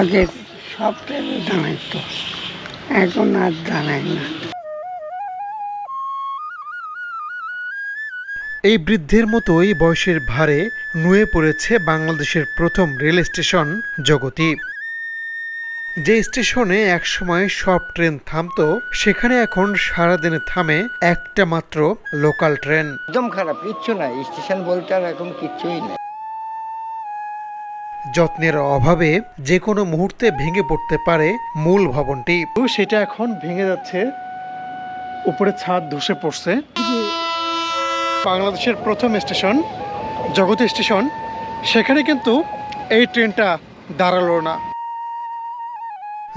আগে সব ট্রেনে দাঁড়াইতো এখন আর দাঁড়ায় না। এই বৃদ্ধের মতোই বয়সের ভারে নুয়ে পড়েছে বাংলাদেশের প্রথম রেল স্টেশন জগতি। যে স্টেশনে একসময় সব ট্রেন থামতো সেখানে এখন সারাদিনে থামে একটা মাত্র লোকাল ট্রেন। একদম খারাপ কিচ্ছু নাই। স্টেশন বলতে আর এখন কিচ্ছুই নেই। যত্নের অভাবে যে কোনো মুহূর্তে ভেঙে পড়তে পারে মূল ভবনটি। তো সেটা এখন ভেঙে যাচ্ছে উপরে ছাদ ধসে পড়ছে। বাংলাদেশের প্রথম স্টেশন জগতী স্টেশন সেখানে কিন্তু এই ট্রেনটা দাঁড়াল না।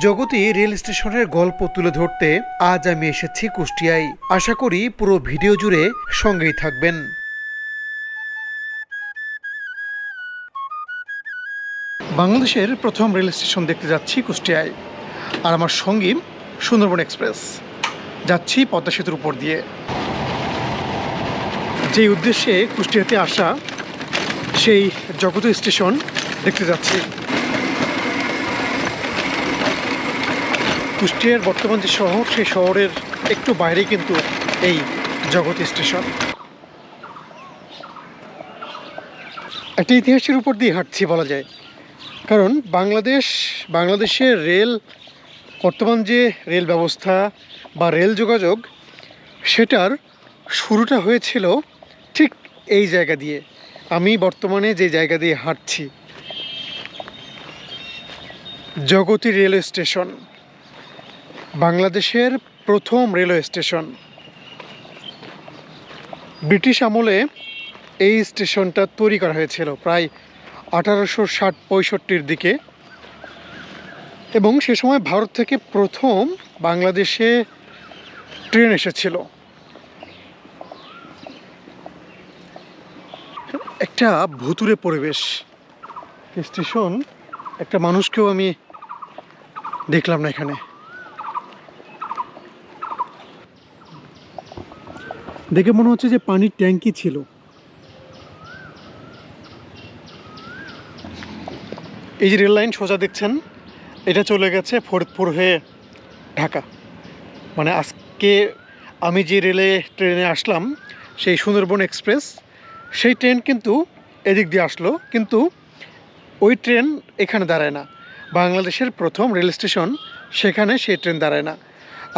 জগতী রেল স্টেশনের গল্প তুলে ধরতে আজ আমি এসেছি কুষ্টিয়ায়। আশা করি পুরো ভিডিও জুড়ে সঙ্গেই থাকবেন। বাংলাদেশের প্রথম রেল স্টেশন দেখতে যাচ্ছি কুষ্টিয়ায়। আর আমার সঙ্গী সুন্দরবন এক্সপ্রেস। যাচ্ছি পদ্মা সেতুর উপর দিয়ে। যে উদ্দেশ্যে কুষ্টিয়াতে আসা, সেই জগত স্টেশন দেখতে যাচ্ছি। কুষ্টিয়ার বর্তমান যে শহর, সেই শহরের একটু বাইরে কিন্তু এই জগত স্টেশন। একটা ইতিহাসের উপর দিয়ে হাঁটছি বলা যায়। কারণ বাংলাদেশ, বাংলাদেশের রেল, বর্তমান যে রেল ব্যবস্থা বা রেল যোগাযোগ, সেটার শুরুটা হয়েছিল ঠিক এই জায়গা দিয়ে। আমি বর্তমানে যে জায়গা দিয়ে হাঁটছি, জগতী রেলওয়ে স্টেশন। বাংলাদেশের প্রথম রেলওয়ে স্টেশন। ব্রিটিশ আমলে এই স্টেশনটা তৈরি করা হয়েছিল প্রায় আঠারোশো ষাট পঁয়ষট্টির দিকে। এবং সে সময় ভারত থেকে প্রথম বাংলাদেশে ট্রেন এসেছিল। একটা ভুতুরে পরিবেশ। স্টেশন একটা মানুষকেও আমি দেখলাম না এখানে। দেখে মনে হচ্ছে যে পানির ট্যাঙ্কি ছিল। এই যে রেল লাইন সোজা দেখছেন, এটা চলে গেছে ফরিদপুর হয়ে ঢাকা। মানে আজকে আমি যে রেলে ট্রেনে আসলাম, সেই সুন্দরবন এক্সপ্রেস, সেই ট্রেন কিন্তু এদিক দিয়ে আসলো, কিন্তু ওই ট্রেন এখানে দাঁড়ায় না। বাংলাদেশের প্রথম রেল স্টেশন, সেখানে সেই ট্রেন দাঁড়ায় না।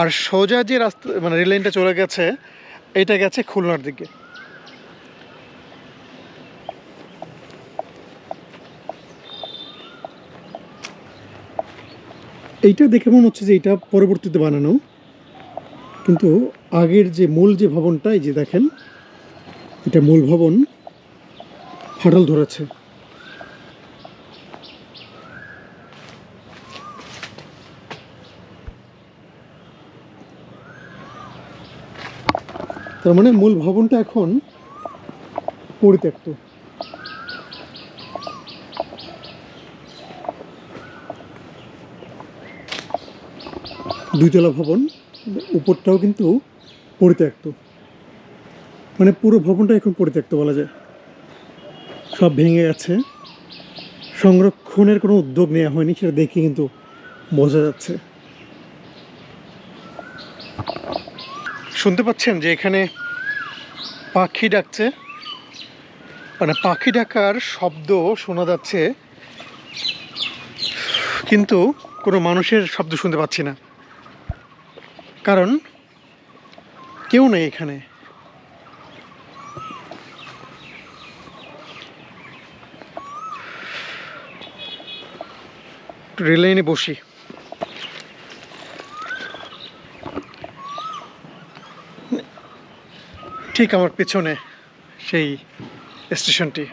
আর সোজা যে রাস্তা মানে রেল লাইনটা চলে গেছে, এটা গেছে খুলনার দিকে। এইটা দেখে মনে হচ্ছে যে এটা পরবর্তীতে বানানো। কিন্তু আগের যে মূল যে ভবনটা, এই যে দেখেন, এটা মূল ভবন ফাটল ধরেছে। তার মানে মূল ভবনটা এখন পরিত্যক্ত। দুইতলা ভবন, উপরটাও কিন্তু পরিত্যক্ত। মানে পুরো ভবনটা এখন পরিত্যক্ত বলা যায়। সব ভেঙে গেছে। সংরক্ষণের কোনো উদ্যোগ নেওয়া হয়নি, সেটা দেখে কিন্তু বোঝা যাচ্ছে। শুনতে পাচ্ছেন যে এখানে পাখি ডাকছে। মানে পাখি ডাকার শব্দ শোনা যাচ্ছে। কিন্তু কোনো মানুষের শব্দ শুনতে পাচ্ছি না। কারণ কেউ নেই এখানে। রেল লাইনে বসি। ঠিক আমার পেছনে সেই স্টেশনটি।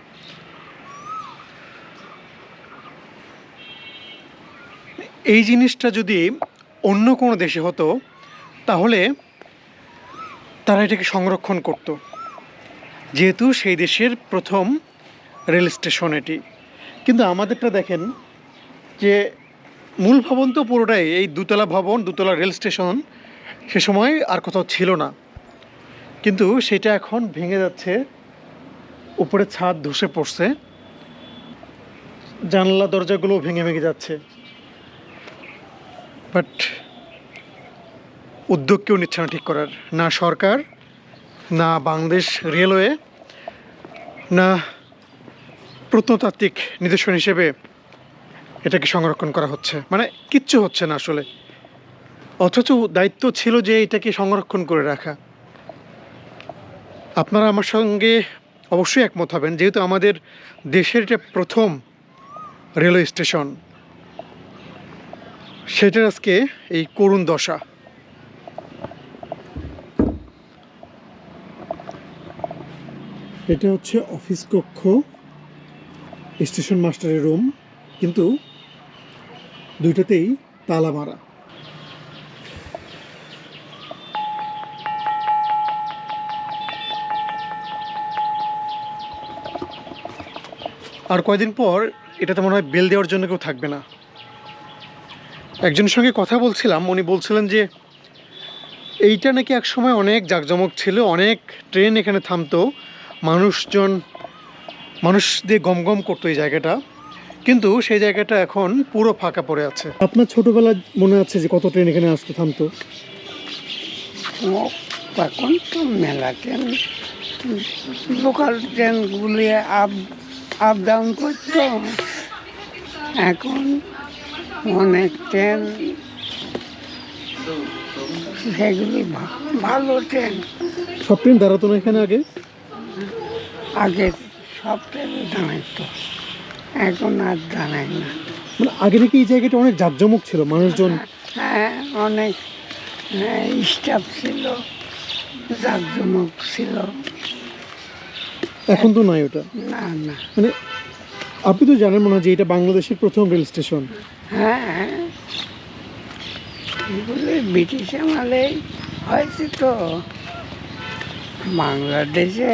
এই জিনিসটা যদি অন্য কোনো দেশে হতো তারা এটাকে সংরক্ষণ করত। যেহেতু সেই দেশের প্রথম রেল স্টেশন এটি। কিন্তু আমাদেরটা দেখেন যে মূল ভবন তো পুরোটাই, এই দুতলা ভবন, দুতলা রেল স্টেশন সে সময় আর কোথাও ছিল না। কিন্তু সেটা এখন ভেঙে যাচ্ছে উপরে ছাদ ধসে পড়ছে, জানলা দরজাগুলো ভেঙে ভেঙে যাচ্ছে। বাট উদ্যোগ কেউ নিচ্ছে না ঠিক করার। না সরকার, না বাংলাদেশ রেলওয়ে, না প্রত্নতাত্ত্বিক নিদর্শন হিসেবে এটাকে সংরক্ষণ করা হচ্ছে। মানে কিচ্ছু হচ্ছে না আসলে। অথচ দায়িত্ব ছিল যে এটাকে সংরক্ষণ করে রাখা। আপনারা আমার সঙ্গে অবশ্যই একমত হবেন, যেহেতু আমাদের দেশের এটা প্রথম রেলওয়ে স্টেশন, সেটার আজকে এই করুণ দশা। এটা হচ্ছে অফিস কক্ষ, স্টেশন মাস্টারের রুম, কিন্তু দুইটাতেই তালা মারা। আর কয়দিন পর এটাতে মনে হয় বেল দেওয়ার জন্য কেউ থাকবে না। একজনের সঙ্গে কথা বলছিলাম, উনি বলছিলেন যে, এইটা নাকি এক সময় অনেক জাঁকজমক ছিল, অনেক ট্রেন এখানে থামতো মানুষজন মানুষ দিয়ে গমগম করতো এই জায়গাটা। কিন্তু সেই জায়গাটা এখন পুরো ফাঁকা পড়ে আছে। আপনার ছোটবেলায় মনে আছে যে কত ট্রেন এখানে আসতো থামতো? এখন তো মেলা ট্রেন লোকাল ট্রেনগুলি আপ আপ ডাউন করতো। এখন অনেক ট্রেন সেগুলি ভা- ভালো ট্রেন। সব ট্রেন দাঁড়াতো না এখানে আগে? আগে সব ট্রেনে দাঁড়াইতো এখন আর দাঁড়ায় না। মানে আগে নাকি এই জায়গাটা অনেক জাঁকজমক ছিল মানুষজন হ্যাঁ অনেক স্টাফ ছিল জাকজমক ছিল। এখন তো নাই ওটা। না না। মানে আপনি তো জানেন মনে হয় যে এটা বাংলাদেশের প্রথম রেল স্টেশন। হ্যাঁ এগুলো ব্রিটিশ আমলে হয়েছে তো। বাংলাদেশে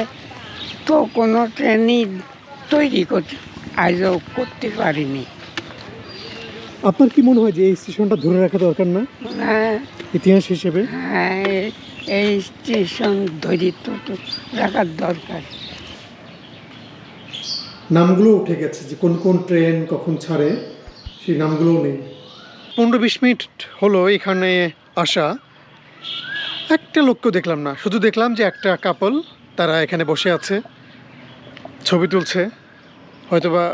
তো কোনো ট্রেনই তৈরি করতে আজও করতে পারিনি। আপনার কি মনে হয় যে এই স্টেশনটা ধরে রাখা দরকার না? হ্যাঁ। ইতিহাস হিসেবে? হ্যাঁ এই- স্টেশন ধরি তো তো রাখার দরকার। নামগুলো উঠে গেছে যে কোন কোন ট্রেন কখন ছাড়ে সেই নামগুলোও নেই। পনেরো বিশ মিনিট হলো এখানে আসা। একটা লোককেও দেখলাম না শুধু দেখলাম যে একটা কাপল তারা এখানে বসে আছে। ছবি তুলছে। হয়তোবা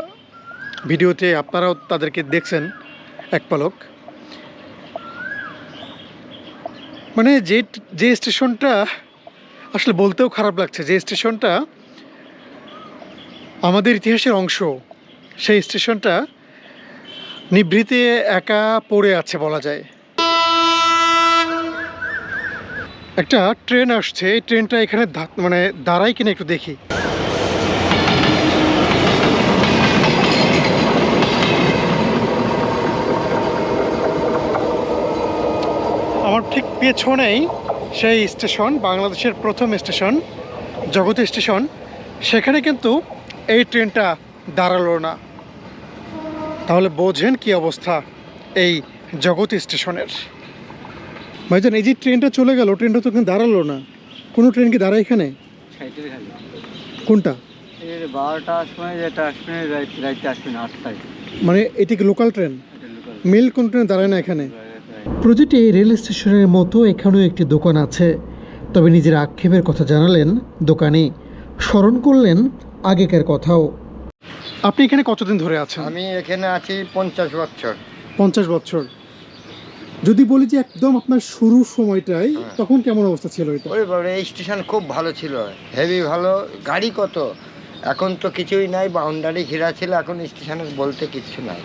ভিডিওতে আপনারাও তাদেরকে দেখছেন এক পলক। মানে যে যে স্টেশনটা আসলে বলতেও খারাপ লাগছে, যে স্টেশনটা আমাদের ইতিহাসের অংশ, সেই স্টেশনটা নিভৃতে একা পড়ে আছে বলা যায়। একটা ট্রেন আসছে, এই ট্রেনটা এখানে মানে দাঁড়াই কিনা একটু দেখি আমার ঠিক পেছনেই সেই স্টেশন বাংলাদেশের প্রথম স্টেশন জগতী স্টেশন। সেখানে কিন্তু এই ট্রেনটা দাঁড়াল না। তাহলে বোঝেন কি অবস্থা এই জগতী স্টেশনের। ভাইজান এই যে ট্রেনটা চলে গেল ট্রেনটা তো এখানে দাঁড়াল না। কোনো ট্রেন কি দাঁড়ায় এখানে? কোনটা? সময় আসবে রাইতে আসবে আটটায়। মানে এটি কি লোকাল ট্রেন? মেল কোন ট্রেন দাঁড়ায় না এখানে? প্রতিটি রেল স্টেশনের মতো এখানেও একটি দোকান আছে। তবে নিজের আক্ষেপের কথা জানালেন দোকানে। স্মরণ করলেন আগেকার কথাও। আপনি এখানে কতদিন ধরে আছেন? আমি এখানে আছি পঞ্চাশ বছর। পঞ্চাশ বছর। যদি বলি যে একদম আপনার শুরু সময়টাই হ্যাঁ। তখন কেমন অবস্থা ছিল এটা? ওই বাবা এই স্টেশন খুব ভালো ছিল। হেভি ভালো। গাড়ি কত? এখন তো কিছুই নাই বাউন্ডারি ঘেরা ছিল এখন স্টেশনে বলতে কিচ্ছু নাই।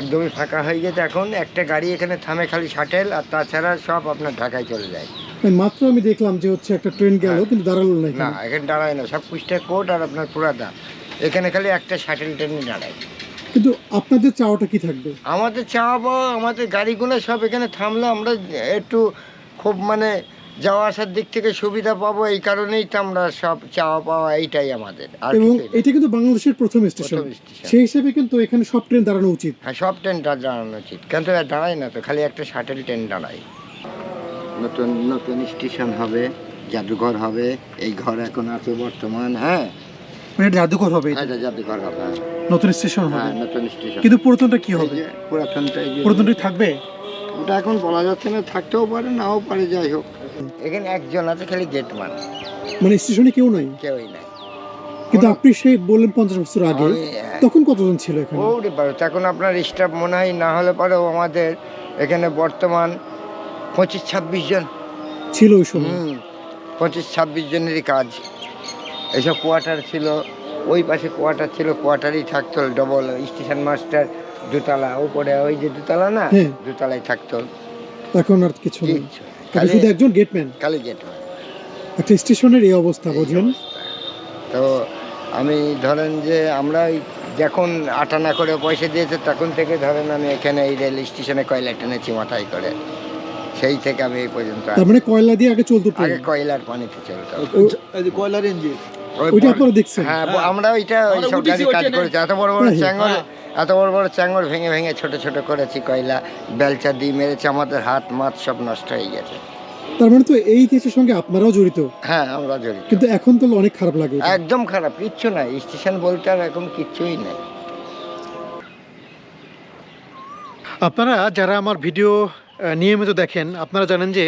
একদমই ফাঁকা হয়ে গেছে এখন। একটা গাড়ি এখানে থামে খালি শাটেল আর তাছাড়া সব আপনার ঢাকায় চলে যায়। মাত্র আমি দেখলাম যে হচ্ছে একটা ট্রেন গেল হ্যাঁ। কিন্তু দাঁড়াল না না এখানে দাঁড়ায় না। সব কুষ্টা কোট আর আপনার পুরাদা। এখানে খালি একটা শাটেল ট্রেনে দাঁড়ায়। কিন্তু আপনাদের চাওয়াটা কি থাকবে? আমাদের চাওয়া আমাদের গাড়িগুলো সব এখানে থামলে। আমরা একটু খুব মানে যাওয়া আসার দিক থেকে সুবিধা পাবো এই কারণেই তো আমরা সব চাওয়া পাওয়া এইটাই আমাদের আর এবং কিছুই না। এটা কিন্তু বাংলাদেশের প্রথম স্টেশন। প্রথম স্টেশন। সেই হিসেবে কিন্তু এখানে সব ট্রেন দাঁড়ানো উচিত। হ্যাঁ সব ট্রেনটা দাঁড়ানো উচিত। কিন্তু আর দাঁড়ায় না তো খালি একটা শাটেল ট্রেন দাঁড়ায়। নতুন নতুন স্টেশন হবে জাদুঘর হবে এই ঘর এখন আছে বর্তমান হ্যাঁ? মানে এটা জাদুঘর হবে এটা। হ্যাঁ এটা জাদুঘর হবে হ্যাঁ। নতুন স্টেশন হবে? হ্যাঁ নতুন স্টেশন। কিন্তু পুরাতনটা কি হবে? এই যে পুরাতনটা এই যে পুরাতনটা থাকবে? ওটা এখন বলা যাচ্ছে না থাকতেও পারে নাও পারে যাই হোক। একজন আছে খালি গেট মান মানে স্টেশনে কেউ নাই? কেউই নাই। কিন্তু আপনি সেই বললেন পঞ্চাশ বছর আগে হ্যাঁ, তখন কতজন ছিল এখানে? ওরে বাবা তখন আপনার স্টাফ মনে হয় না হলে পরেও আমাদের এখানে বর্তমান পঁচিশ ছাব্বিশ জন। ছিল ওই সময়? পঁচিশ ছাব্বিশ জনেরই কাজ। এইসব কোয়ার্টার ছিল ওই পাশে কোয়ার্টার ছিল কোয়ার্টারই থাকতো ডবল স্টেশন মাস্টার দুতলা উপরে ওই যে দুতলা না? হ্যাঁ। দুতলায় থাকতো। এখন আর কিছু নেই। খালি শুধু একজন গেটম্যান? খালি গেট মান। একটা স্টেশনের এই অবস্থা বোঝেন। তো আমি ধরেন যে আমরা ওই যখন আটানা করে পয়সা দিয়েছে তখন থেকে ধরেন আমি এখানে এই রেল স্টেশনে কয়লা টেনেছি মাথায় করে। সেই থেকে আমি এই পর্যন্ত তার মানে কয়লা দিয়ে আগে চলতো আগে কয়লার পানিতে চলতো। কয়লার ইঞ্জিন ওইটা আপনারা দেখছেন? হ্যাঁ আমরা ওইটা ওই সব উঠেছি কাজ করেছি। এত বড় বড় হ্যাঁ, চ্যাঙ্গর হ্যাঁ। এত বড় বড় চ্যাঙ্গর ভেঙে ভেঙে ছোট ছোট করেছি কয়লা বেলচা দিয়ে মেরেছে আমাদের হাত মাত সব নষ্ট হয়ে গেছে। তার মানে তো এই ইতিহাসের সঙ্গে আপনারাও জড়িত? হ্যাঁ আমরা জড়িত। কিন্তু এখন তো অনেক খারাপ লাগে। একদম খারাপ কিচ্ছু নাই। স্টেশন বলতে আর এখন কিচ্ছুই নেই। আপনারা যারা আমার ভিডিও নিয়মিত দেখেন আপনারা জানেন যে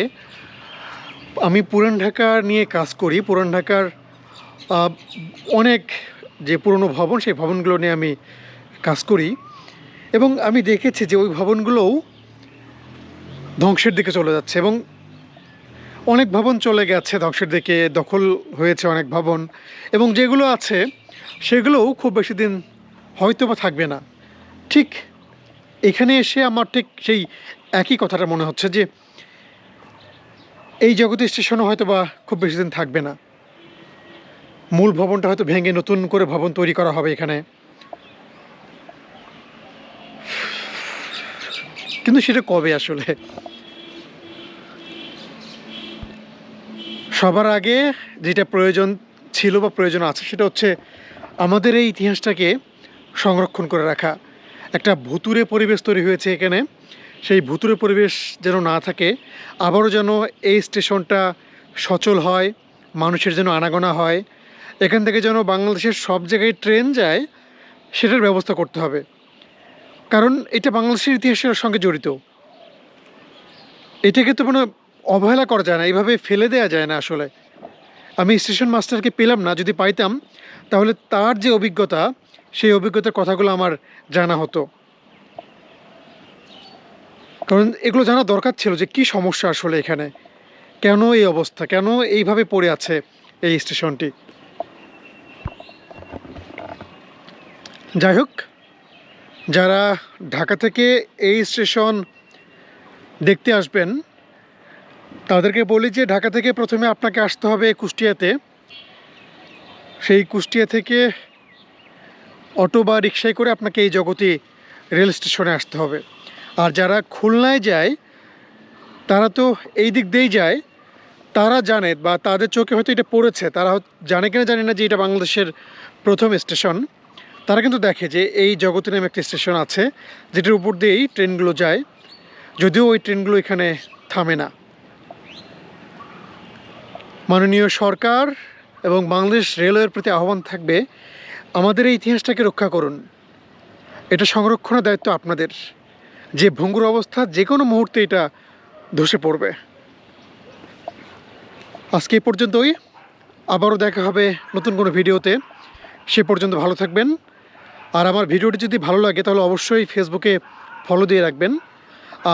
আমি পুরান ঢাকার নিয়ে কাজ করি। পুরান ঢাকার আহ, অনেক যে পুরনো ভবন সেই ভবনগুলো নিয়ে আমি করি এবং আমি দেখেছি যে ওই ভবনগুলোও ধ্বংসের দিকে চলে যাচ্ছে এবং অনেক ভবন চলে গেছে ধ্বংসের দিকে, দখল হয়েছে অনেক ভবন এবং যেগুলো আছে সেগুলোও খুব বেশি দিন হয়তো বা থাকবে না। ঠিক এখানে এসে আমার ঠিক সেই একই কথাটা মনে হচ্ছে যে এই জগতের স্টেশনও হয়তো বা খুব বেশি দিন থাকবে না। মূল ভবনটা হয়তো ভেঙে নতুন করে ভবন তৈরি করা হবে এখানে। কিন্তু সেটা কবে আসলে? সবার আগে যেটা প্রয়োজন ছিল বা প্রয়োজন আছে সেটা হচ্ছে আমাদের এই ইতিহাসটাকে সংরক্ষণ করে রাখা। একটা ভুতুরে পরিবেশ তৈরি হয়েছে এখানে। সেই ভুতুরে পরিবেশ যেন না থাকে, আবারও যেন এই স্টেশনটা সচল হয়, মানুষের যেন আনাগোনা হয়। এখান থেকে যেন বাংলাদেশের সব জায়গায় ট্রেন যায়, সেটার ব্যবস্থা করতে হবে। কারণ এটা বাংলাদেশের ইতিহাসের সঙ্গে জড়িত। এটাকে তো মানে অবহেলা করা যায় না, এইভাবে ফেলে দেওয়া যায় না আসলে। আমি স্টেশন মাস্টারকে পেলাম না, যদি পাইতাম, তাহলে তার যে অভিজ্ঞতা, সেই অভিজ্ঞতার কথাগুলো আমার জানা হতো। কারণ এগুলো জানা দরকার ছিল যে কি সমস্যা আসলে এখানে। কেন এই অবস্থা? কেন এইভাবে পড়ে আছে এই স্টেশনটি যাই হোক যারা ঢাকা থেকে এই স্টেশন দেখতে আসবেন, তাদেরকে বলি যে ঢাকা থেকে প্রথমে আপনাকে আসতে হবে কুষ্টিয়াতে। সেই কুষ্টিয়া থেকে অটো বা রিক্সায় করে আপনাকে এই জগতি রেল স্টেশনে আসতে হবে। আর যারা খুলনায় যায়, তারা তো এই দিক দিয়েই যায়, তারা জানে বা তাদের চোখে হয়তো এটা পড়েছে, তারা জানে কিনা জানে না যে এটা বাংলাদেশের প্রথম স্টেশন। তারা কিন্তু দেখে যে এই জগতী নামে একটা স্টেশন আছে, যেটির উপর দিয়েই ট্রেনগুলো যায়। যদিও ওই ট্রেনগুলো এখানে থামে না। মাননীয় সরকার এবং বাংলাদেশ রেলওয়ের প্রতি আহ্বান থাকবে, আমাদের এই ইতিহাসটাকে রক্ষা করুন। এটা সংরক্ষণের দায়িত্ব আপনাদের, যে ভঙ্গুর অবস্থা যে কোনো মুহূর্তে এটা ধসে পড়বে। আজকে এই পর্যন্তই। আবারও দেখা হবে নতুন কোনো ভিডিওতে। সে পর্যন্ত ভালো থাকবেন। আর আমার ভিডিওটি যদি ভালো লাগে, তাহলে অবশ্যই ফেসবুকে ফলো দিয়ে রাখবেন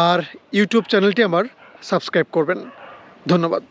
আর ইউটিউব চ্যানেলটি আমার সাবস্ক্রাইব করবেন। ধন্যবাদ।